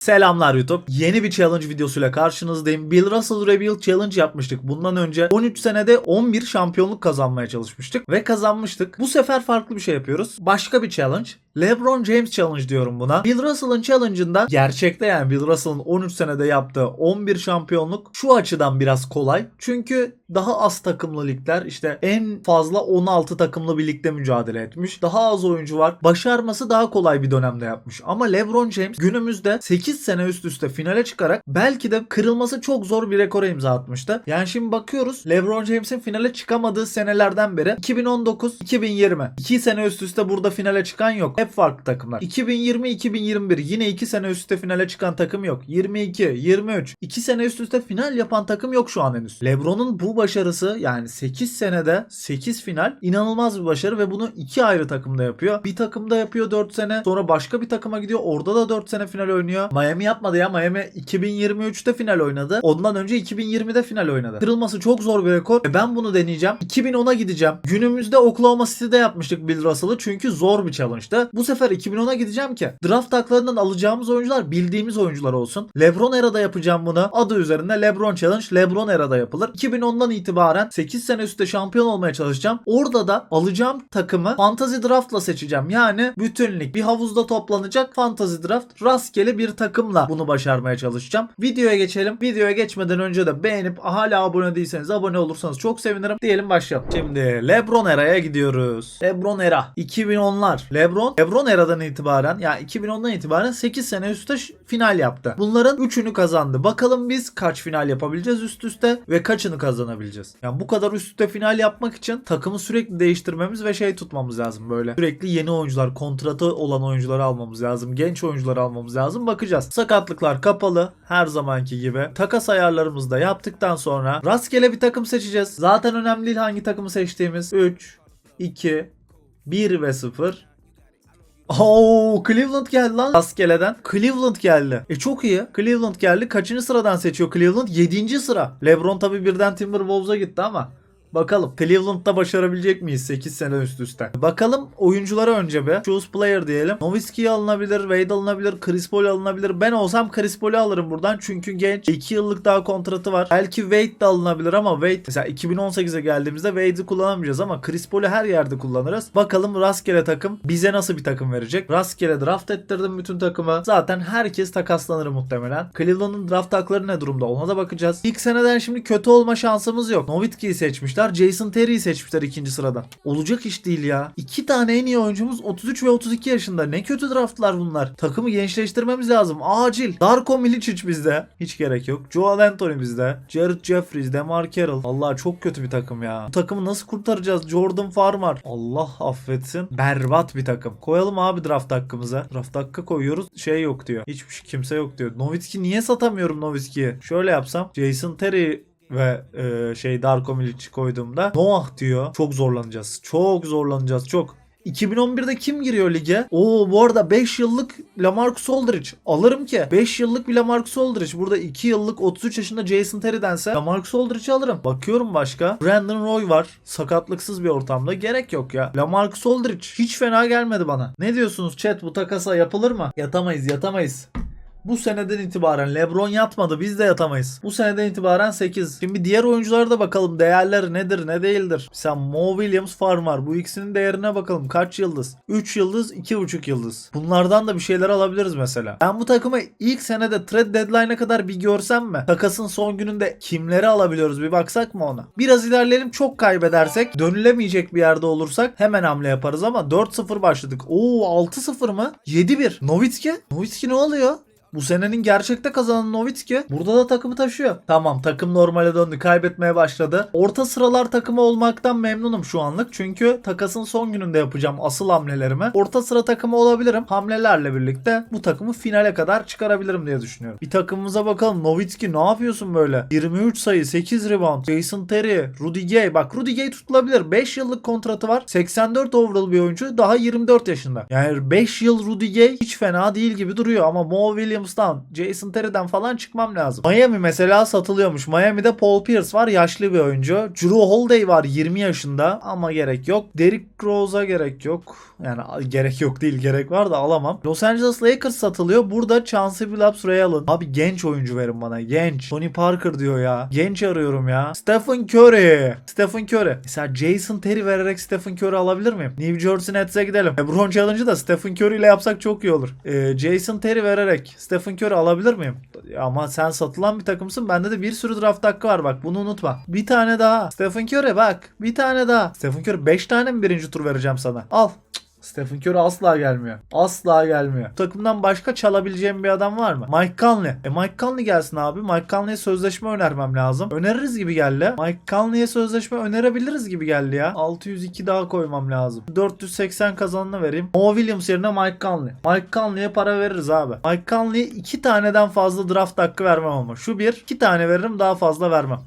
Selamlar YouTube. Yeni bir challenge videosuyla karşınızdayım. Bill Russell Rebuild Challenge yapmıştık. Bundan önce 13 senede 11 şampiyonluk kazanmaya çalışmıştık ve kazanmıştık. Bu sefer farklı bir şey yapıyoruz. Başka bir challenge. LeBron James Challenge diyorum buna. Bill Russell'ın challenge'ında gerçekte yani Bill Russell'ın 13 senede yaptığı 11 şampiyonluk şu açıdan biraz kolay. Çünkü daha az takımlı ligler işte en fazla 16 takımlı bir ligde mücadele etmiş. Daha az oyuncu var. Başarması daha kolay bir dönemde yapmış. Ama LeBron James günümüzde 8 sene üst üste finale çıkarak belki de kırılması çok zor bir rekora imza atmıştı. Yani şimdi bakıyoruz LeBron James'in finale çıkamadığı senelerden beri 2019-2020. 2 sene üst üste burada finale çıkan yok. Hep farklı takımlar. 2020-2021 yine 2 sene üst üste finale çıkan takım yok. 22, 23 2 sene üst üste final yapan takım yok şu an henüz. LeBron'un bu başarısı yani 8 senede 8 final inanılmaz bir başarı ve bunu iki ayrı takımda yapıyor. Bir takımda yapıyor 4 sene sonra başka bir takıma gidiyor orada da 4 sene final oynuyor. Miami yapmadı ya Miami 2023'te final oynadı. Ondan önce 2020'de final oynadı. Kırılması çok zor bir rekor. E ben bunu deneyeceğim. 2010'a gideceğim. Günümüzde Oklahoma City'de yapmıştık Bill Russell'ı çünkü zor bir challenge'dı. Bu sefer 2010'a gideceğim ki draft haklarından alacağımız oyuncular bildiğimiz oyuncular olsun. LeBron Era'da yapacağım bunu. Adı üzerinde LeBron Challenge LeBron Era'da yapılır. 2010'dan itibaren 8 sene üstte şampiyon olmaya çalışacağım. Orada da alacağım takımı fantasy draftla seçeceğim. Yani bütünlük bir havuzda toplanacak fantasy draft rastgele bir takımla bunu başarmaya çalışacağım. Videoya geçelim. Videoya geçmeden önce de beğenip hala abone değilseniz abone olursanız çok sevinirim. Diyelim başlayalım. Şimdi LeBron Era'ya gidiyoruz. LeBron Era 2010'lar. LeBron LeBron Era'dan itibaren yani 2010'dan itibaren 8 sene üstte final yaptı. Bunların 3'ünü kazandı. Bakalım biz kaç final yapabileceğiz üst üste ve kaçını kazanabileceğiz. Yani bu kadar üst üste final yapmak için takımı sürekli değiştirmemiz ve şey tutmamız lazım böyle. Sürekli yeni oyuncular, kontratı olan oyuncuları almamız lazım. Genç oyuncuları almamız lazım. Bakacağız. Sakatlıklar kapalı her zamanki gibi. Takas ayarlarımızı da yaptıktan sonra rastgele bir takım seçeceğiz. Zaten önemli değil hangi takımı seçtiğimiz. 3, 2, 1 ve 0. Oo Cleveland geldi lan rastgeleden. Cleveland geldi. E çok iyi. Cleveland geldi. Kaçıncı sıradan seçiyor Cleveland? 7. sıra. LeBron tabi birden Timberwolves'a gitti ama. Bakalım Cleveland'da başarabilecek miyiz 8 sene üst üste? Bakalım oyunculara önce bir. Choose player diyelim. Nowitzki alınabilir, Wade alınabilir, Chris Paul alınabilir. Ben olsam Chris Paul'ü alırım buradan çünkü genç. 2 yıllık daha kontratı var. Belki Wade de alınabilir ama Wade mesela 2018'e geldiğimizde Wade'i kullanamayacağız ama Chris Paul'ü her yerde kullanırız. Bakalım rastgele takım bize nasıl bir takım verecek? Rastgele draft ettirdim bütün takımı. Zaten herkes takaslanır muhtemelen. Cleveland'ın draft hakları ne durumda ona da bakacağız. İlk seneden şimdi kötü olma şansımız yok. Nowitzki'yi seçmişler. Jason Terry'i seçmişler ikinci sıradan. Olacak iş değil ya. İki tane en iyi oyuncumuz 33 ve 32 yaşında. Ne kötü draftlar bunlar. Takımı gençleştirmemiz lazım. Acil. Darko Milicic bizde. Hiç gerek yok. Joel Anthony bizde. Jared Jeffries, Demar Carroll. Allah çok kötü bir takım ya. Bu takımı nasıl kurtaracağız? Jordan Farmer. Allah affetsin. Berbat bir takım. Koyalım abi draft hakkımıza. Draft hakkı koyuyoruz. Şey yok diyor. Hiçbir şey- kimse yok diyor. Nowitzki niye satamıyorum Nowitzki'yi? Şöyle yapsam. Jason Terry ve e, şey Darko Milic koyduğumda Noah diyor. Çok zorlanacağız. Çok zorlanacağız. Çok. 2011'de kim giriyor lige? Oo bu arada 5 yıllık Lamarcus Aldridge. Alırım ki. 5 yıllık bir Lamarcus Aldridge. Burada 2 yıllık 33 yaşında Jason Terry'dense Lamarcus Aldridge'i alırım. Bakıyorum başka. Brandon Roy var. Sakatlıksız bir ortamda. Gerek yok ya. Lamarcus Aldridge hiç fena gelmedi bana. Ne diyorsunuz chat bu takasa yapılır mı? Yatamayız yatamayız. Bu seneden itibaren LeBron yatmadı biz de yatamayız. Bu seneden itibaren 8. Şimdi diğer oyunculara da bakalım değerleri nedir ne değildir. Mesela Mo Williams Farmer bu ikisinin değerine bakalım kaç yıldız? 3 yıldız 2,5 yıldız. Bunlardan da bir şeyler alabiliriz mesela. Ben bu takımı ilk senede trade deadline'a kadar bir görsem mi? Takasın son gününde kimleri alabiliyoruz bir baksak mı ona? Biraz ilerleyelim çok kaybedersek dönülemeyecek bir yerde olursak hemen hamle yaparız ama 4-0 başladık. Oo 6-0 mı? 7-1. Nowitzki? Nowitzki ne oluyor? Bu senenin gerçekte kazanan Nowitzki burada da takımı taşıyor. Tamam takım normale döndü. Kaybetmeye başladı. Orta sıralar takımı olmaktan memnunum şu anlık. Çünkü takasın son gününde yapacağım asıl hamlelerimi. Orta sıra takımı olabilirim. Hamlelerle birlikte bu takımı finale kadar çıkarabilirim diye düşünüyorum. Bir takımımıza bakalım. Nowitzki ne yapıyorsun böyle? 23 sayı, 8 rebound. Jason Terry, Rudy Gay. Bak Rudy Gay tutulabilir. 5 yıllık kontratı var. 84 overall bir oyuncu. Daha 24 yaşında. Yani 5 yıl Rudy Gay hiç fena değil gibi duruyor ama Mo Williams Williams'tan, Jason Terry'den falan çıkmam lazım. Miami mesela satılıyormuş. Miami'de Paul Pierce var. Yaşlı bir oyuncu. Drew Holiday var 20 yaşında ama gerek yok. Derrick Rose'a gerek yok. Yani gerek yok değil gerek var da alamam. Los Angeles Lakers satılıyor. Burada Chauncey Billups Ray Allen. Abi genç oyuncu verin bana. Genç. Tony Parker diyor ya. Genç arıyorum ya. Stephen Curry. Stephen Curry. Mesela Jason Terry vererek Stephen Curry alabilir miyim? New Jersey Nets'e gidelim. LeBron Challenge'ı da Stephen Curry ile yapsak çok iyi olur. Ee, Jason Terry vererek Stephen Curry alabilir miyim? Ama sen satılan bir takımsın. Bende de bir sürü draft hakkı var bak. Bunu unutma. Bir tane daha. Stephen Curry bak. Bir tane daha. Stephen Curry 5 tane mi birinci tur vereceğim sana? Al. Cık. Stephen Curry asla gelmiyor. Asla gelmiyor. Takımdan başka çalabileceğim bir adam var mı? Mike Conley. E Mike Conley gelsin abi. Mike Conley'e sözleşme önermem lazım. Öneririz gibi geldi. Mike Conley'e sözleşme önerebiliriz gibi geldi ya. 602 daha koymam lazım. 480 kazanını vereyim. Mo Williams yerine Mike Conley. Mike Conley'e para veririz abi. Mike Conley'e 2 taneden fazla draft hakkı vermem ama. Şu bir 2 tane veririm daha fazla vermem.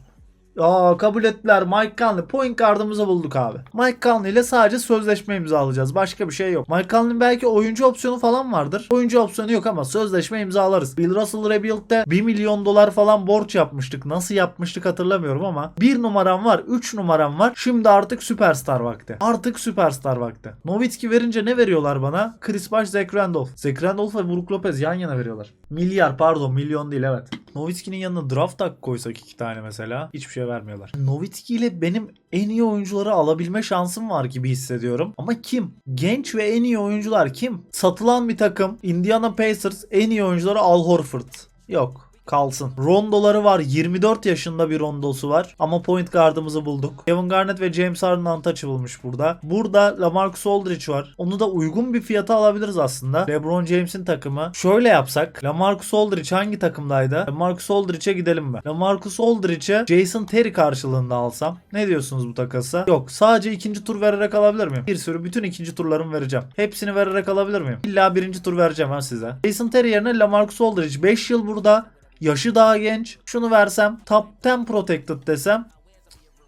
Aa kabul ettiler. Mike Conley. Point guard'ımızı bulduk abi. Mike Conley ile sadece sözleşme imzalayacağız. Başka bir şey yok. Mike Conley'in belki oyuncu opsiyonu falan vardır. Oyuncu opsiyonu yok ama sözleşme imzalarız. Bill Russell Rebuild'de 1 milyon dolar falan borç yapmıştık. Nasıl yapmıştık hatırlamıyorum ama. 1 numaram var. 3 numaram var. Şimdi artık süperstar vakti. Artık süperstar vakti. Nowitzki verince ne veriyorlar bana? Chris Bosh, Zach Randolph. Zach Randolph ve Brook Lopez yan yana veriyorlar. Milyar pardon milyon değil evet. Nowitzki'nin yanına draft hakkı koysak iki tane mesela hiçbir şey vermiyorlar. Nowitzki ile benim en iyi oyuncuları alabilme şansım var gibi hissediyorum. Ama kim? Genç ve en iyi oyuncular kim? Satılan bir takım Indiana Pacers en iyi oyuncuları Al Horford. Yok kalsın. Rondoları var. 24 yaşında bir rondosu var. Ama point guardımızı bulduk. Kevin Garnett ve James Harden untouchable'mış burada. Burada LaMarcus Aldridge var. Onu da uygun bir fiyata alabiliriz aslında. LeBron James'in takımı. Şöyle yapsak. LaMarcus Aldridge hangi takımdaydı? LaMarcus Aldridge'e gidelim mi? LaMarcus Aldridge'e Jason Terry karşılığında alsam. Ne diyorsunuz bu takasa? Yok. Sadece ikinci tur vererek alabilir miyim? Bir sürü bütün ikinci turlarımı vereceğim. Hepsini vererek alabilir miyim? İlla birinci tur vereceğim ha size. Jason Terry yerine LaMarcus Aldridge 5 yıl burada. Yaşı daha genç. Şunu versem top 10 protected desem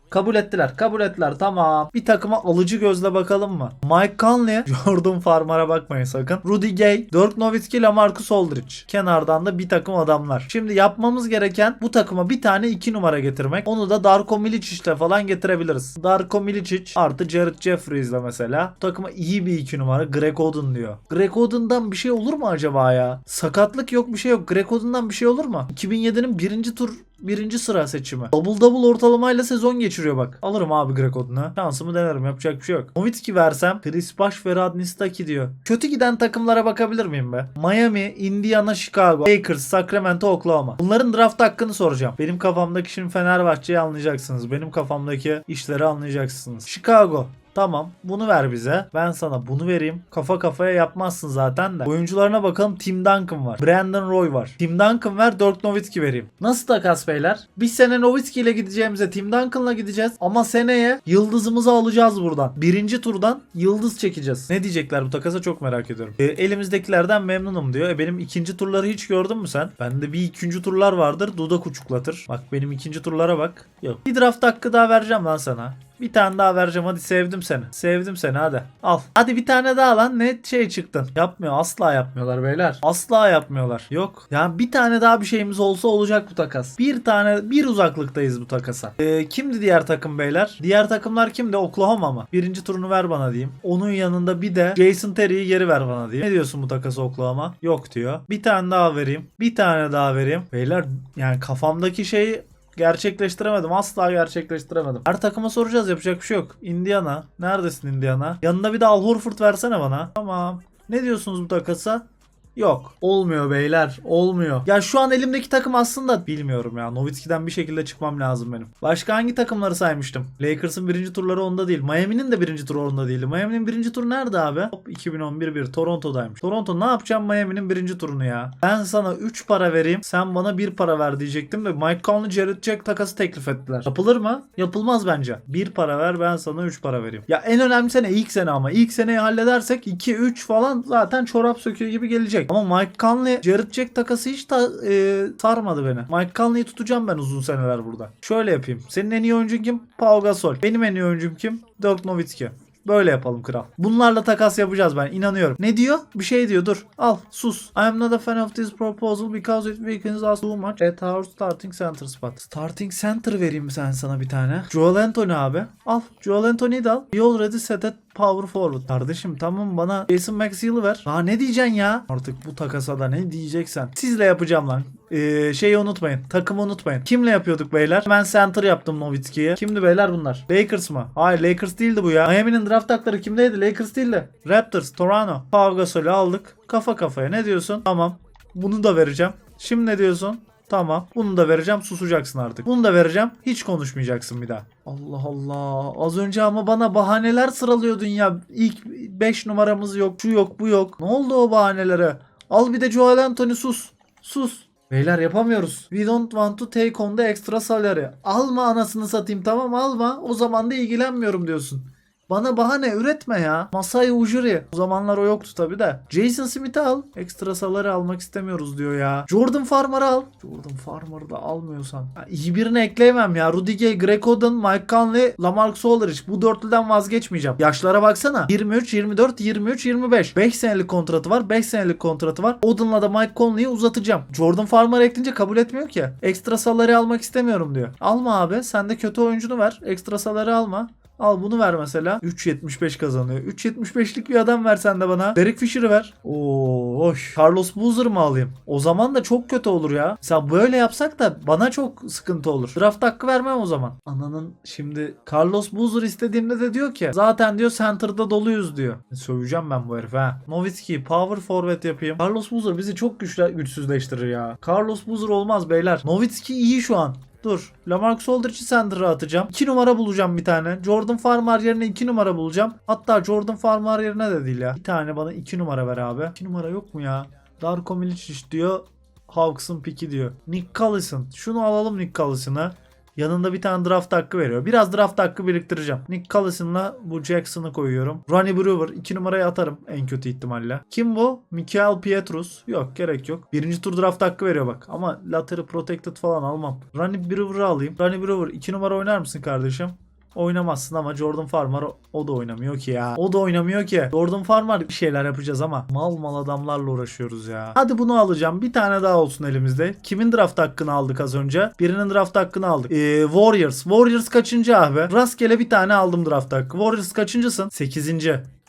Kabul ettiler. Kabul ettiler. Tamam. Bir takıma alıcı gözle bakalım mı? Mike Conley. Jordan Farmer'a bakmayın sakın. Rudy Gay. Dirk Nowitzki. Lamarcus Aldridge. Kenardan da bir takım adamlar. Şimdi yapmamız gereken bu takıma bir tane iki numara getirmek. Onu da Darko Milicic'le falan getirebiliriz. Darko Milicic artı Jared Jeffries'le mesela. Bu takıma iyi bir iki numara. Greg Oden diyor. Greg Oden'dan bir şey olur mu acaba ya? Sakatlık yok bir şey yok. Greg Oden'dan bir şey olur mu? 2007'nin birinci tur birinci sıra seçimi. Double double ortalamayla sezon geçiriyor bak. Alırım abi Greg Oden'ı. Şansımı denerim yapacak bir şey yok. Nowitzki versem Chris Bosh ve Radney Staki diyor. Kötü giden takımlara bakabilir miyim be? Miami, Indiana, Chicago, Lakers, Sacramento, Oklahoma. Bunların draft hakkını soracağım. Benim kafamdaki şimdi Fenerbahçe'yi anlayacaksınız. Benim kafamdaki işleri anlayacaksınız. Chicago. Tamam bunu ver bize. Ben sana bunu vereyim. Kafa kafaya yapmazsın zaten de. Oyuncularına bakalım. Tim Duncan var. Brandon Roy var. Tim Duncan ver. Dirk Nowitzki vereyim. Nasıl takas beyler? Bir sene Nowitzki ile gideceğimize Tim Duncan'la gideceğiz. Ama seneye yıldızımızı alacağız buradan. Birinci turdan yıldız çekeceğiz. Ne diyecekler bu takasa çok merak ediyorum. E, elimizdekilerden memnunum diyor. E, benim ikinci turları hiç gördün mü sen? Bende bir ikinci turlar vardır. Dudak uçuklatır. Bak benim ikinci turlara bak. Yok. Bir draft hakkı daha vereceğim lan sana. Bir tane daha vereceğim hadi sevdim seni. Sevdim seni hadi. Al. Hadi bir tane daha lan ne şey çıktın. Yapmıyor asla yapmıyorlar beyler. Asla yapmıyorlar. Yok. Yani bir tane daha bir şeyimiz olsa olacak bu takas. Bir tane bir uzaklıktayız bu takasa. Ee, kimdi diğer takım beyler? Diğer takımlar kimdi? Oklahoma mı? Birinci turunu ver bana diyeyim. Onun yanında bir de Jason Terry'i geri ver bana diyeyim. Ne diyorsun bu takası Oklahoma? Yok diyor. Bir tane daha vereyim. Bir tane daha vereyim. Beyler yani kafamdaki şeyi gerçekleştiremedim. Asla gerçekleştiremedim. Her takıma soracağız yapacak bir şey yok. Indiana. Neredesin Indiana? Yanına bir de Al Horford versene bana. Tamam. Ne diyorsunuz bu takasa? Yok. Olmuyor beyler. Olmuyor. Ya şu an elimdeki takım aslında bilmiyorum ya. Nowitzki'den bir şekilde çıkmam lazım benim. Başka hangi takımları saymıştım? Lakers'ın birinci turları onda değil. Miami'nin de birinci turu onda değil. Miami'nin birinci turu nerede abi? Hop 2011 bir Toronto'daymış. Toronto ne yapacağım Miami'nin birinci turunu ya? Ben sana 3 para vereyim. Sen bana 1 para ver diyecektim de Mike Conley Jared Jack takası teklif ettiler. Yapılır mı? Yapılmaz bence. 1 para ver ben sana 3 para vereyim. Ya en önemli sene ilk sene ama. ilk seneyi halledersek 2-3 falan zaten çorap söküyor gibi gelecek. Ama Mike Conley, Jared Jack takası hiç ta, e, sarmadı beni. Mike Conley'i tutacağım ben uzun seneler burada. Şöyle yapayım. Senin en iyi oyuncun kim? Pau Gasol. Benim en iyi oyuncum kim? Dirk Nowitzki. Böyle yapalım kral. Bunlarla takas yapacağız ben inanıyorum. Ne diyor? Bir şey diyor dur. Al sus. I am not a fan of this proposal because it weakens us too much at our starting center spot. Starting center vereyim sen sana bir tane. Joel Anthony abi. Al. Joel Anthony'yi de al. He already set at power forward. Kardeşim tamam bana Jason Maxwell'ı ver. Daha ne diyeceksin ya? Artık bu takasa da ne diyeceksen. Sizle yapacağım lan. Ee, şeyi unutmayın. Takımı unutmayın. Kimle yapıyorduk beyler? Ben center yaptım Nowitzki'ye. Kimdi beyler bunlar? Lakers mı? Hayır Lakers değildi bu ya. Miami'nin draft hakları kimdeydi? Lakers değildi. Raptors, Toronto. Pau Gasol'ü aldık. Kafa kafaya. Ne diyorsun? Tamam. Bunu da vereceğim. Şimdi ne diyorsun? Tamam. Bunu da vereceğim. Susacaksın artık. Bunu da vereceğim. Hiç konuşmayacaksın bir daha. Allah Allah. Az önce ama bana bahaneler sıralıyordun ya. İlk 5 numaramız yok. Şu yok bu yok. Ne oldu o bahanelere? Al bir de Joel Anthony sus. Sus. Beyler yapamıyoruz. We don't want to take on the extra salary. Alma anasını satayım tamam alma. O zaman da ilgilenmiyorum diyorsun. Bana bahane üretme ya. Masai Ujiri. O zamanlar o yoktu tabi de. Jason Smith'i al. Ekstra salary almak istemiyoruz diyor ya. Jordan Farmer'ı al. Jordan Farmer'ı da almıyorsan. Ya iyi birini ekleyemem ya. Rudy Gay, Greg Oden, Mike Conley, Lamarcus Aldridge. Bu dörtlüden vazgeçmeyeceğim. Yaşlara baksana. 23, 24, 23, 25. 5 senelik kontratı var. 5 senelik kontratı var. Oden'la da Mike Conley'i uzatacağım. Jordan Farmer'ı ekleyince kabul etmiyor ki. Ekstra salary almak istemiyorum diyor. Alma abi. Sen de kötü oyuncunu ver. Ekstra salary alma. Al bunu ver mesela. 3.75 kazanıyor. 3.75'lik bir adam versen de bana. Derek Fisher'ı ver. Oo, hoş. Carlos Boozer mı alayım? O zaman da çok kötü olur ya. Mesela böyle yapsak da bana çok sıkıntı olur. Draft hakkı vermem o zaman. Ananın şimdi Carlos Boozer istediğimde de diyor ki zaten diyor center'da doluyuz diyor. Söveceğim ben bu herife ha. Nowitzki power forward yapayım. Carlos Boozer bizi çok güçle, güçsüzleştirir ya. Carlos Boozer olmaz beyler. Nowitzki iyi şu an. Dur. Lamarcus Aldridge'i center'a atacağım. 2 numara bulacağım bir tane. Jordan Farmer yerine 2 numara bulacağım. Hatta Jordan Farmer yerine de değil ya. Bir tane bana 2 numara ver abi. 2 numara yok mu ya? Darko Milicic diyor. Hawks'ın piki diyor. Nick Collison. Şunu alalım Nick Collison'ı. Yanında bir tane draft hakkı veriyor. Biraz draft hakkı biriktireceğim. Nick Collison'la bu Jackson'ı koyuyorum. Ronnie Brewer 2 numaraya atarım en kötü ihtimalle. Kim bu? Mikael Pietrus. Yok gerek yok. Birinci tur draft hakkı veriyor bak. Ama Lottery Protected falan almam. Ronnie Brewer'ı alayım. Ronnie Brewer 2 numara oynar mısın kardeşim? Oynamazsın ama Jordan Farmer o- da oynamıyor ki ya. O da oynamıyor ki. Jordan Farmer bir şeyler yapacağız ama mal mal adamlarla uğraşıyoruz ya. Hadi bunu alacağım. Bir tane daha olsun elimizde. Kimin draft hakkını aldık az önce? Birinin draft hakkını aldık. Ee, Warriors. Warriors kaçıncı abi? Rastgele bir tane aldım draft hakkı. Warriors kaçıncısın? 8.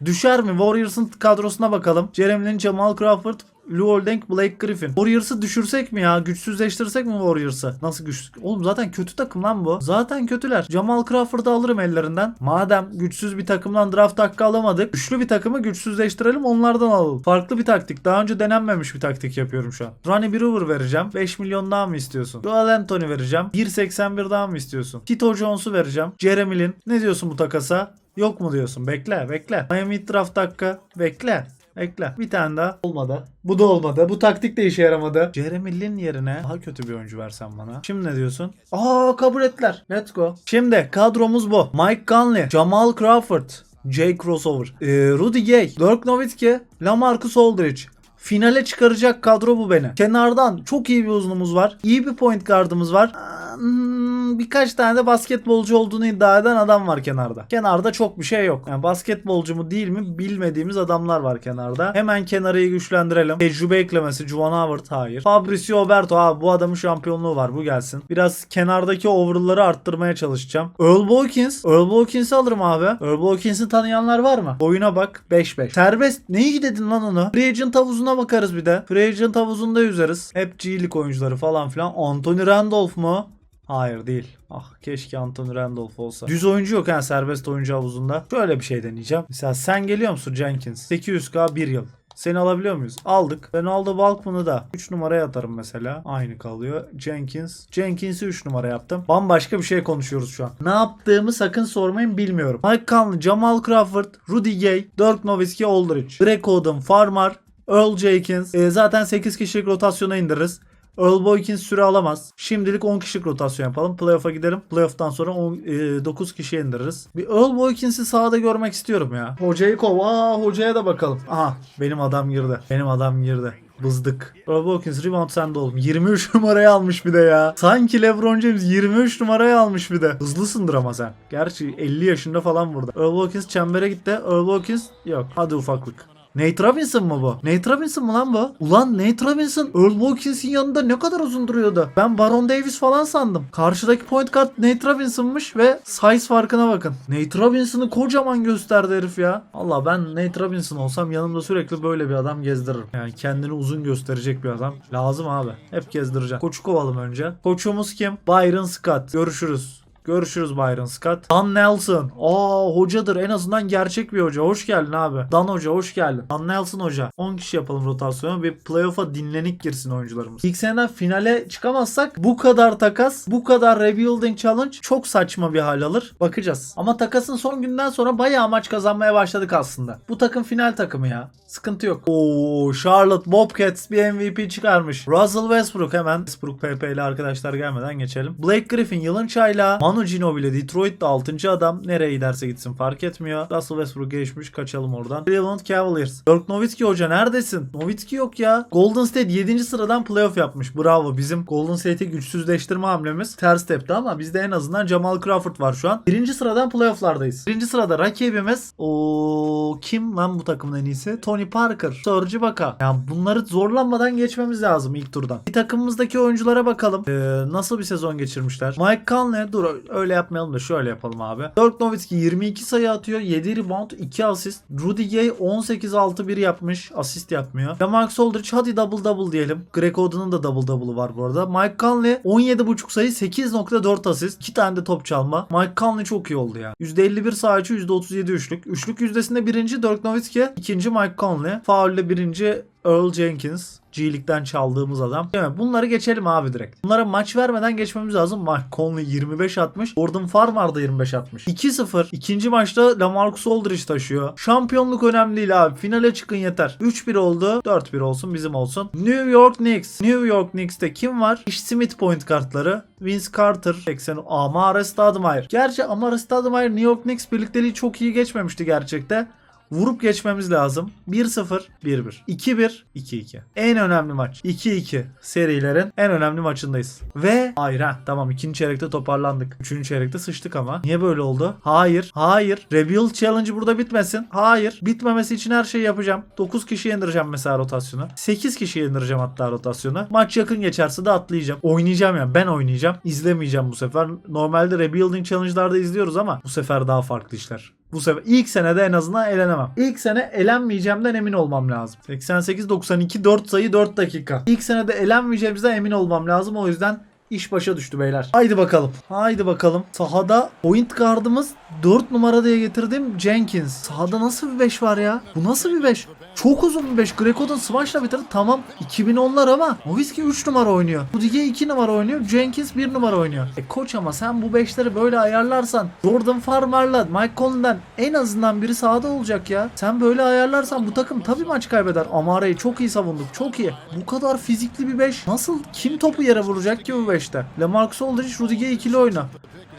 Düşer mi? Warriors'ın kadrosuna bakalım. Jeremy Lin, Jamal Crawford, Lou Oldeng, Blake Griffin. Warriors'ı düşürsek mi ya? Güçsüzleştirsek mi Warriors'ı? Nasıl güçsüz? Oğlum zaten kötü takım lan bu. Zaten kötüler. Jamal Crawford'ı alırım ellerinden. Madem güçsüz bir takımdan draft hakkı alamadık. Güçlü bir takımı güçsüzleştirelim onlardan alalım. Farklı bir taktik. Daha önce denenmemiş bir taktik yapıyorum şu an. Ronnie Brewer vereceğim. 5 milyon daha mı istiyorsun? Joel Anthony vereceğim. 1.81 daha mı istiyorsun? Tito Jones'u vereceğim. Jeremy Lin. Ne diyorsun bu takasa? Yok mu diyorsun? Bekle bekle. Miami draft hakkı. Bekle. Ekle. Bir tane daha. Olmadı. Bu da olmadı. Bu taktik de işe yaramadı. Jeremy Lin yerine daha kötü bir oyuncu versen bana. Şimdi ne diyorsun? Aa kabul ettiler. Let's go. Şimdi kadromuz bu. Mike Conley, Jamal Crawford, Jay Crossover, ee, Rudy Gay, Dirk Nowitzki, Lamarcus Aldridge. Finale çıkaracak kadro bu beni. Kenardan çok iyi bir uzunumuz var. İyi bir point guardımız var. Aa, hmm, Birkaç tane de basketbolcu olduğunu iddia eden adam var kenarda. Kenarda çok bir şey yok. Yani basketbolcu mu değil mi bilmediğimiz adamlar var kenarda. Hemen kenarıyı güçlendirelim. Tecrübe eklemesi Juwan Howard hayır. Fabricio Oberto abi bu adamın şampiyonluğu var bu gelsin. Biraz kenardaki overall'ları arttırmaya çalışacağım. Earl Boykins. Earl Boykins'i alırım abi. Earl Boykins'i tanıyanlar var mı? Oyuna bak 5-5. Serbest. Ne iyi dedin lan onu? Free Agent havuzuna bakarız bir de. Free Agent havuzunda yüzeriz. Hep G-League oyuncuları falan filan. Anthony Randolph mu? Hayır değil. Ah keşke Anthony Randolph olsa. Düz oyuncu yok yani serbest oyuncu havuzunda. Şöyle bir şey deneyeceğim. Mesela sen geliyor musun Jenkins? 800k 1 yıl. Seni alabiliyor muyuz? Aldık. Ben aldı Balkman'ı da 3 numaraya atarım mesela. Aynı kalıyor. Jenkins. Jenkins'i 3 numara yaptım. Bambaşka bir şey konuşuyoruz şu an. Ne yaptığımı sakın sormayın bilmiyorum. Mike Conley, Jamal Crawford, Rudy Gay, Dirk Nowitzki, Aldridge, Greg Oden, Farmer, Earl Jenkins. E, zaten 8 kişilik rotasyona indiririz. Earl Boykins süre alamaz. Şimdilik 10 kişilik rotasyon yapalım. Playoff'a gidelim. Playoff'tan sonra 10, e, 9 kişiye indiririz. Bir Earl Boykins'i sahada görmek istiyorum ya. Hocayı kov. Aa hocaya da bakalım. Aha benim adam girdi. Benim adam girdi. Bızdık. Rob Wilkins rebound sende oğlum. 23 numarayı almış bir de ya. Sanki LeBron James 23 numarayı almış bir de. Hızlısındır ama sen. Gerçi 50 yaşında falan burada. Earl Wilkins çembere gitti. Earl Wilkins yok. Hadi ufaklık. Nate Robinson mı bu? Nate Robinson mı lan bu? Ulan Nate Robinson Earl Wilkins'in yanında ne kadar uzun duruyordu. Ben Baron Davis falan sandım. Karşıdaki point guard Nate Robinson'mış ve size farkına bakın. Nate Robinson'ı kocaman gösterdi herif ya. Allah ben Nate Robinson olsam yanımda sürekli böyle bir adam gezdiririm. Yani kendini uzun gösterecek bir adam. Lazım abi. Hep gezdireceğim. Koçu kovalım önce. Koçumuz kim? Byron Scott. Görüşürüz. Görüşürüz Byron Scott. Dan Nelson. Aa hocadır. En azından gerçek bir hoca. Hoş geldin abi. Dan hoca hoş geldin. Dan Nelson hoca. 10 kişi yapalım rotasyonu. Bir playoff'a dinlenik girsin oyuncularımız. İlk seneden finale çıkamazsak bu kadar takas, bu kadar rebuilding challenge çok saçma bir hal alır. Bakacağız. Ama takasın son günden sonra bayağı maç kazanmaya başladık aslında. Bu takım final takımı ya. Sıkıntı yok. Oo Charlotte Bobcats bir MVP çıkarmış. Russell Westbrook hemen Westbrook PP ile arkadaşlar gelmeden geçelim. Blake Griffin yılın çayla. Manu Ginobili Detroit'te 6. adam. Nereye giderse gitsin fark etmiyor. Russell Westbrook geçmiş kaçalım oradan. Cleveland Cavaliers. Dirk Nowitzki hoca neredesin? Nowitzki yok ya. Golden State 7. sıradan playoff yapmış. Bravo. Bizim Golden State'i güçsüzleştirme hamlemiz ters tepti ama bizde en azından Jamal Crawford var şu an. 1. sıradan playofflardayız. 1. sırada rakibimiz o kim lan bu takımın en iyisi? Tony Parker, Serge Ibaka. Yani bunları zorlanmadan geçmemiz lazım ilk turdan. Bir takımımızdaki oyunculara bakalım. Ee, nasıl bir sezon geçirmişler? Mike Conley dur öyle yapmayalım da şöyle yapalım abi. Dirk Nowitzki 22 sayı atıyor. 7 rebound, 2 asist. Rudy Gay 18-6-1 yapmış. Asist yapmıyor. Lamarcus Aldridge hadi double double diyelim. Greg Oden'ın da double double'ı var bu arada. Mike Conley 17.5 sayı 8.4 asist. 2 tane de top çalma. Mike Conley çok iyi oldu ya. %51 sağ içi %37 üçlük. Üçlük yüzdesinde birinci Dirk Nowitzki. ikinci Mike Conley. Faulle birinci Earl Jenkins. G-League'den çaldığımız adam. Mi? Bunları geçelim abi direkt. Bunlara maç vermeden geçmemiz lazım. Mike Conley 25 atmış. Gordon Farmer da 25 atmış. 2-0. İkinci maçta Lamarcus Aldridge taşıyor. Şampiyonluk önemli değil abi. Finale çıkın yeter. 3-1 oldu. 4-1 olsun bizim olsun. New York Knicks. New York Knicks'te kim var? Ish Smith point kartları. Vince Carter. 80. Amare Stoudemire. Gerçi Amare Stoudemire New York Knicks birlikteliği çok iyi geçmemişti gerçekte. Vurup geçmemiz lazım. 1-0, 1-1. 2-1, 2-2. En önemli maç. 2-2 serilerin en önemli maçındayız. Ve hayır ha tamam ikinci çeyrekte toparlandık. Üçüncü çeyrekte sıçtık ama. Niye böyle oldu? Hayır. Hayır. Rebuild challenge burada bitmesin. Hayır. Bitmemesi için her şeyi yapacağım. 9 kişi indireceğim mesela rotasyonu. 8 kişi indireceğim hatta rotasyonu. Maç yakın geçerse de atlayacağım. Oynayacağım yani. Ben oynayacağım. İzlemeyeceğim bu sefer. Normalde rebuilding challenge'larda izliyoruz ama bu sefer daha farklı işler. Bu sefer ilk senede en azından elenemem. İlk sene elenmeyeceğimden emin olmam lazım. 88-92 4 sayı 4 dakika. İlk senede elenmeyeceğimizden emin olmam lazım. O yüzden iş başa düştü beyler. Haydi bakalım. Haydi bakalım. Sahada point guardımız 4 numara diye getirdim Jenkins. Sahada nasıl bir 5 var ya? Bu nasıl bir 5? Çok uzun bir 5. Greco'dan smash'la bitirdi. Tamam 2010'lar ama Nowitzki 3 numara oynuyor. Rudiger 2 numara oynuyor. Jenkins 1 numara oynuyor. E koç ama sen bu 5'leri böyle ayarlarsan Jordan Farmer'la Mike Conley'den en azından biri sahada olacak ya. Sen böyle ayarlarsan bu takım tabii maç kaybeder. Amare'yi çok iyi savunduk. Çok iyi. Bu kadar fizikli bir 5. Nasıl kim topu yere vuracak ki bu 5'te? Lamarcus Aldridge Rudiger ikili oyna.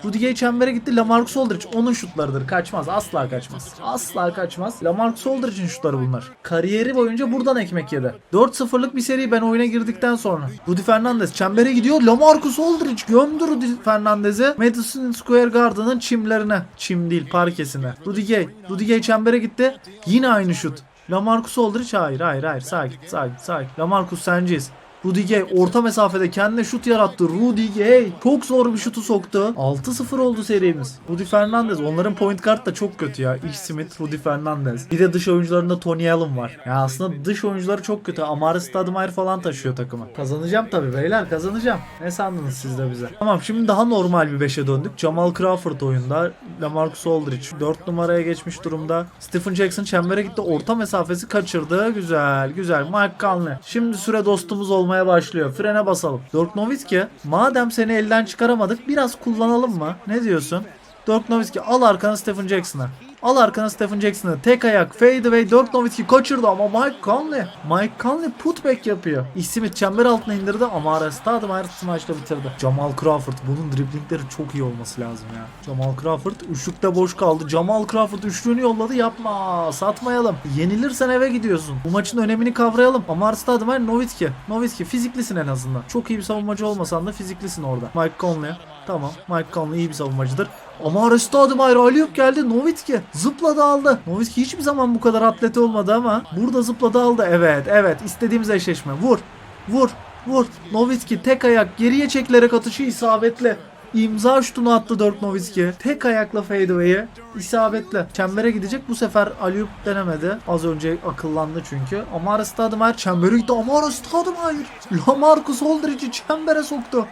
Rudiger çembere gitti. Lamarcus Aldridge onun şutlarıdır. Kaçmaz. Asla kaçmaz. Asla kaçmaz. Lamarcus Aldridge'in şutları bunlar. Kariyeri boyunca buradan ekmek yedi. 4-0'lık bir seri ben oyuna girdikten sonra. Rudy Fernandez çembere gidiyor. Lamarcus Aldridge gömdü Rudy Fernandez'i. Madison Square Garden'ın çimlerine. Çim değil parkesine. Rudy Gay. Çembere gitti. Yine aynı şut. Lamarcus Aldridge hayır hayır hayır sakin sakin sakin. Lamarcus senceyiz. Rudy Gay orta mesafede kendine şut yarattı. Rudy Gay çok zor bir şutu soktu. 6-0 oldu serimiz. Rudy Fernandez onların point guard da çok kötü ya. Ish Smith, Rudy Fernandez. Bir de dış oyuncularında Tony Allen var. Ya aslında dış oyuncuları çok kötü. Amare Stoudemire falan taşıyor takımı. Kazanacağım tabii beyler kazanacağım. Ne sandınız siz de bize? Tamam şimdi daha normal bir 5'e döndük. Jamal Crawford oyunda. Lamarcus Aldridge 4 numaraya geçmiş durumda. Stephen Jackson çembere gitti. Orta mesafesi kaçırdı. Güzel güzel. Mike Conley. Şimdi süre dostumuz olmaya başlıyor. Frene basalım. Dirk Nowitzki madem seni elden çıkaramadık biraz kullanalım mı? Ne diyorsun? Dirk Nowitzki al arkana Stephen Jackson'a. Al arkana Stephen Jackson'ı. Tek ayak. Fade away. Dirk Nowitzki kaçırdı ama Mike Conley. Mike Conley putback yapıyor. İsmit çember altına indirdi ama arası adım ayrı maçta bitirdi. Jamal Crawford. Bunun driblingleri çok iyi olması lazım ya. Jamal Crawford üçlükte boş kaldı. Jamal Crawford üçlüğünü yolladı. Yapma. Satmayalım. Yenilirsen eve gidiyorsun. Bu maçın önemini kavrayalım. Amar Stadyumer Nowitzki. Nowitzki fiziklisin en azından. Çok iyi bir savunmacı olmasan da fiziklisin orada. Mike Conley. Tamam. Mike Conley iyi bir savunmacıdır. Ama Aristadum ayrı Aliyup geldi. Nowitzki zıpladı aldı. Nowitzki hiçbir zaman bu kadar atleti olmadı ama burada zıpladı aldı. Evet evet istediğimiz eşleşme. Vur. Vur. Vur. Nowitzki tek ayak geriye çekilerek atışı isabetli. İmza şutunu attı Dirk Nowitzki. Tek ayakla fadeaway'i isabetli. Çembere gidecek bu sefer Aliyup denemedi. Az önce akıllandı çünkü. Amara Stadyumer çembere gitti. Amara Stadyumer. Lamarcus Aldridge'i çembere soktu.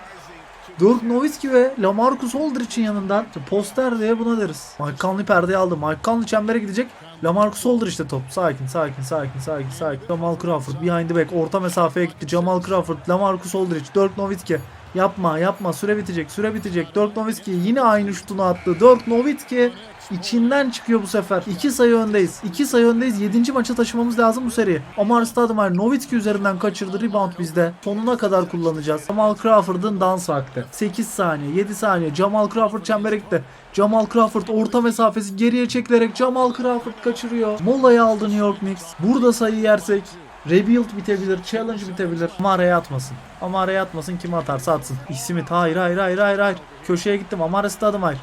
Dirk Nowitzki ve Lamarcus Aldridge'in yanından poster diye buna deriz. Mike Conley perdeyi aldı. Mike Conley çembere gidecek. Lamarcus Aldridge top. Sakin sakin sakin sakin sakin. Jamal Crawford behind the back orta mesafeye gitti. Jamal Crawford, Lamarcus Aldridge, Dirk Nowitzki. Yapma yapma süre bitecek süre bitecek. Dirk Nowitzki yine aynı şutunu attı. Dirk Nowitzki içinden çıkıyor bu sefer. 2 sayı öndeyiz. 2 sayı öndeyiz. 7. maça taşımamız lazım bu seriyi. Omar Stadyumar Nowitzki üzerinden kaçırdı. Rebound bizde. Sonuna kadar kullanacağız. Jamal Crawford'ın dans vakti. 8 saniye 7 saniye. Jamal Crawford çembere gitti. Jamal Crawford orta mesafesi geriye çekilerek Jamal Crawford kaçırıyor. Molayı aldı New York Knicks. Burada sayı yersek Rebuild bitebilir, challenge bitebilir. Ama araya atmasın. Ama araya atmasın kim atarsa atsın. İsmit hayır hayır hayır hayır hayır. Köşeye gittim. Amara Stadyumay.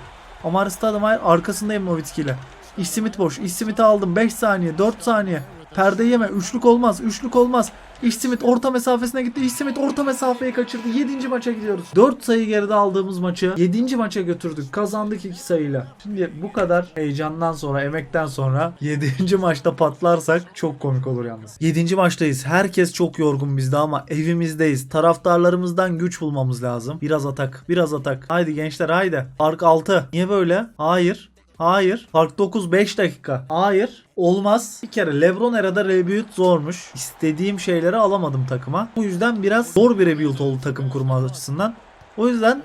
Amara Stadyumay arkasındayım Nowitzki ile. İsmit boş. İsmit'i aldım. 5 saniye, 4 saniye. Perde yeme. Üçlük olmaz. Üçlük olmaz. İşsimit orta mesafesine gitti. İşsimit orta mesafeyi kaçırdı. 7. maça gidiyoruz. 4 sayı geride aldığımız maçı 7. maça götürdük. Kazandık 2 sayıyla. Şimdi bu kadar heyecandan sonra, emekten sonra 7. maçta patlarsak çok komik olur yalnız. 7. maçtayız. Herkes çok yorgun bizde ama evimizdeyiz. Taraftarlarımızdan güç bulmamız lazım. Biraz atak, biraz atak. Haydi gençler haydi. Fark 6. Niye böyle? Hayır. Hayır. Fark 9 5 dakika. Hayır. Olmaz. Bir kere Lebron erada rebuild zormuş. İstediğim şeyleri alamadım takıma. O yüzden biraz zor bir rebuild oldu takım kurma açısından. O yüzden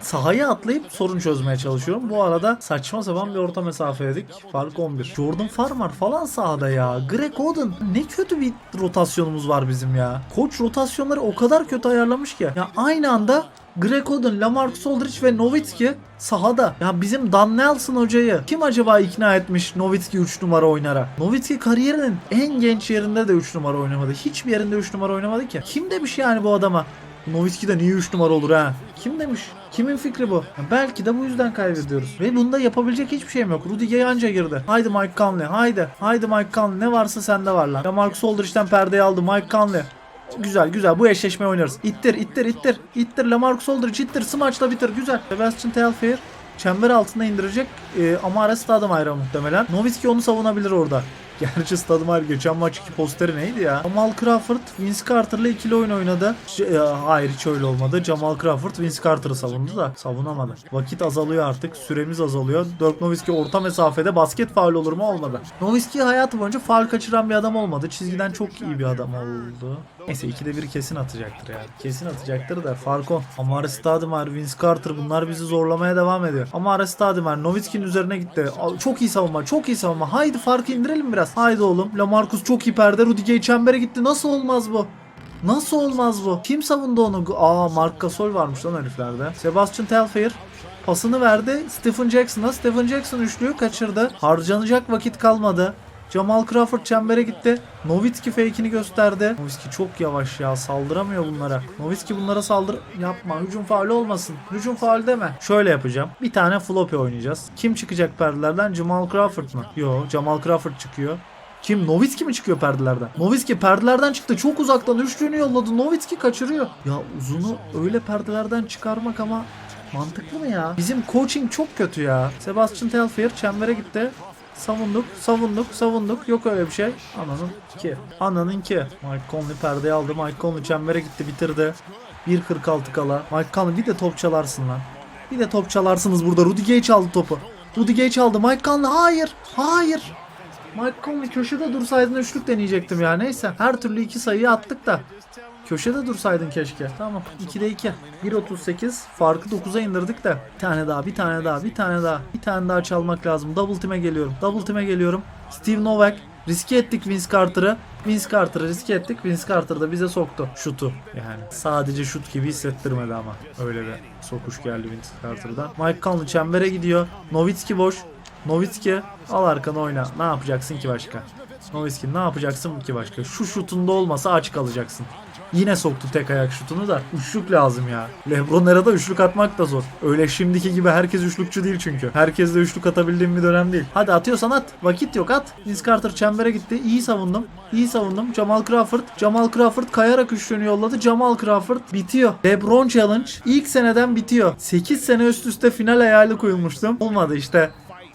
sahaya atlayıp sorun çözmeye çalışıyorum. Bu arada saçma sapan bir orta mesafe yedik. Fark 11. Jordan Farmer falan sahada ya. Greg Oden. Ne kötü bir rotasyonumuz var bizim ya. Koç rotasyonları o kadar kötü ayarlamış ki. Ya aynı anda Greg Oden, Lamarcus Aldridge ve Nowitzki sahada. Ya bizim Dan Nelson hocayı kim acaba ikna etmiş Nowitzki 3 numara oynara? Nowitzki kariyerinin en genç yerinde de 3 numara oynamadı. Hiçbir yerinde 3 numara oynamadı ki. Kim demiş yani bu adama? Nowitzki de niye 3 numara olur ha? Kim demiş? Kimin fikri bu? Belki de bu yüzden kaybediyoruz. Ve bunda yapabilecek hiçbir şeyim yok. Rudy Gay anca girdi. Haydi Mike Conley. Haydi. Haydi Mike Conley. Ne varsa sende var lan. Ya Marcus Aldridge'den perdeyi aldı. Mike Conley. Güzel güzel bu eşleşmeyi oynarız. İttir ittir ittir. İttir Lamarcus Aldridge ittir. Smaçla bitir. Güzel. Sebastian Telfair çember altına indirecek e, ama ara stadım ayrı muhtemelen. Nowitzki onu savunabilir orada. Gerçi stadım ayrı. Geçen maçki posteri neydi ya? Jamal Crawford Vince Carter'la ikili oyun oynadı. Ş- e, hayır hiç öyle olmadı. Jamal Crawford Vince Carter'ı savundu da savunamadı. Vakit azalıyor artık. Süremiz azalıyor. Dirk Nowitzki orta mesafede basket faul olur mu? Olmadı. Nowitzki hayatı boyunca faul kaçıran bir adam olmadı. Çizgiden çok iyi bir adam oldu. Neyse ikide bir kesin atacaktır yani. Kesin atacaktır da Farkon. Amare Stadyumar, Vince Carter bunlar bizi zorlamaya devam ediyor. Amare Stadyumar Nowitzki'nin üzerine gitti. Çok iyi savunma, çok iyi savunma. Haydi farkı indirelim biraz. Haydi oğlum. Lamarcus çok iyi perde. Rudy Gay çembere gitti. Nasıl olmaz bu? Nasıl olmaz bu? Kim savundu onu? Aa Mark Gasol varmış lan heriflerde. Sebastian Telfair pasını verdi Stephen Jackson'a. Stephen Jackson üçlüyü kaçırdı. Harcanacak vakit kalmadı. Jamal Crawford çembere gitti. Nowitzki fake'ini gösterdi. Nowitzki çok yavaş ya saldıramıyor bunlara. Nowitzki bunlara saldır yapma. Hücum faali olmasın. Hücum faali deme. Şöyle yapacağım. Bir tane floppy oynayacağız. Kim çıkacak perdelerden? Jamal Crawford mı? Yo Jamal Crawford çıkıyor. Kim? Nowitzki mi çıkıyor perdelerden? Nowitzki perdelerden çıktı. Çok uzaktan üçlüğünü yolladı. Nowitzki kaçırıyor. Ya uzunu öyle perdelerden çıkarmak ama mantıklı mı ya? Bizim coaching çok kötü ya. Sebastian Telfair çembere gitti. Savunduk, savunduk, savunduk. Yok öyle bir şey. Ananın ki. Ananın ki. Mike Conley perdeyi aldı. Mike Conley çembere gitti, bitirdi. 1.46 kala. Mike Conley bir de top çalarsın lan. Bir de top çalarsınız burada. Rudy Gay çaldı topu. Rudy Gay çaldı. Mike Conley hayır. Hayır. Mike Conley köşede dursaydın üçlük deneyecektim ya. Neyse. Her türlü iki sayıyı attık da. Köşede dursaydın keşke. Tamam. 2'de 2. 1.38. Farkı 9'a indirdik de. Bir tane daha, bir tane daha, bir tane daha. Bir tane daha çalmak lazım. Double team'e geliyorum. Double team'e geliyorum. Steve Novak. Riske ettik Vince Carter'ı. Vince Carter'ı riske ettik. Vince Carter da bize soktu şutu. Yani sadece şut gibi hissettirmedi ama. Öyle bir sokuş geldi Vince Carter'dan. Mike Conley çembere gidiyor. Nowitzki boş. Nowitzki al arkana oyna. Ne yapacaksın ki başka? Nowitzki ne yapacaksın ki başka? Şu şutunda olmasa aç kalacaksın. Yine soktu tek ayak şutunu da. Üçlük lazım ya. Lebron arada üçlük atmak da zor. Öyle şimdiki gibi herkes üçlükçü değil çünkü. Herkes de üçlük atabildiğim bir dönem değil. Hadi atıyorsan at. Vakit yok at. Vince Carter çembere gitti. İyi savundum. İyi savundum. Jamal Crawford. Jamal Crawford kayarak üçlüğünü yolladı. Jamal Crawford bitiyor. LeBron Challenge ilk seneden bitiyor. 8 sene üst üste final hayali koyulmuştum. Olmadı işte.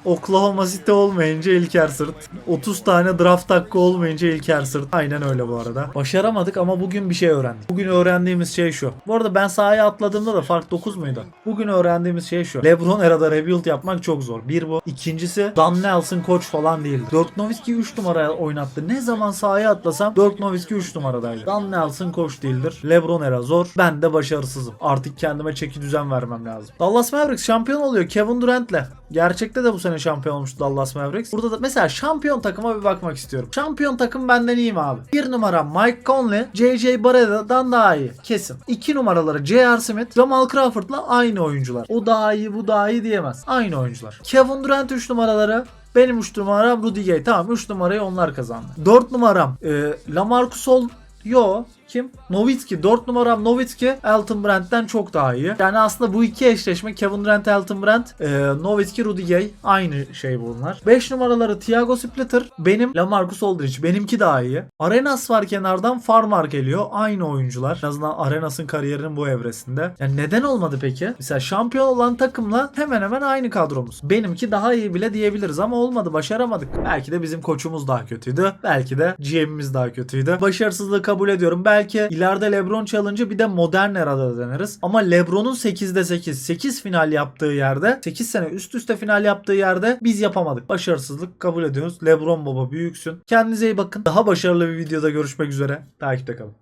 Oklahoma City olmayınca İlker Sırt. 30 tane draft hakkı olmayınca İlker Sırt. Aynen öyle bu arada. Başaramadık ama bugün bir şey öğrendik. Bugün öğrendiğimiz şey şu. Bu arada ben sahaya atladığımda da fark 9 muydu? Bugün öğrendiğimiz şey şu. LeBron erada rebuild yapmak çok zor. Bir bu. İkincisi Don Nelson koç falan değil. Dirk Nowitzki 3 numara oynattı. Ne zaman sahaya atlasam Dirk Nowitzki 3 numaradaydı. Don Nelson koç değildir. LeBron era zor. Ben de başarısızım. Artık kendime çeki düzen vermem lazım. Dallas Mavericks şampiyon oluyor Kevin Durant'le. Gerçekte de bu sene şampiyon olmuştu Dallas Mavericks. Burada da mesela şampiyon takıma bir bakmak istiyorum. Şampiyon takım benden iyi mi abi? Bir numara Mike Conley, J.J. Barretta'dan daha iyi. Kesin. İki numaraları J.R. Smith, Jamal Crawford'la aynı oyuncular. O daha iyi, bu daha iyi diyemez. Aynı oyuncular. Kevin Durant 3 numaraları benim 3 numaram Rudy Gay. Tamam 3 numarayı onlar kazandı. 4 numaram e, Lamarcus Ol Yo kim? Nowitzki. 4 numaram Nowitzki Elton Brand'den çok daha iyi. Yani aslında bu iki eşleşme Kevin Durant, Elton Brand, e, Nowitzki, Rudy Gay aynı şey bunlar. 5 numaraları Thiago Splitter, benim Lamarcus Aldridge. Benimki daha iyi. Arenas var kenardan Farmar geliyor. Aynı oyuncular. En azından Arenas'ın kariyerinin bu evresinde. Yani neden olmadı peki? Mesela şampiyon olan takımla hemen hemen aynı kadromuz. Benimki daha iyi bile diyebiliriz ama olmadı. Başaramadık. Belki de bizim koçumuz daha kötüydü. Belki de GM'imiz daha kötüydü. Başarısızlığı kabul ediyorum. Belki ileride LeBron Challenge'ı bir de modern erada deneriz. Ama LeBron'un 8'de 8, 8 final yaptığı yerde, 8 sene üst üste final yaptığı yerde biz yapamadık. Başarısızlık kabul ediyoruz. LeBron baba büyüksün. Kendinize iyi bakın. Daha başarılı bir videoda görüşmek üzere. Takipte kalın.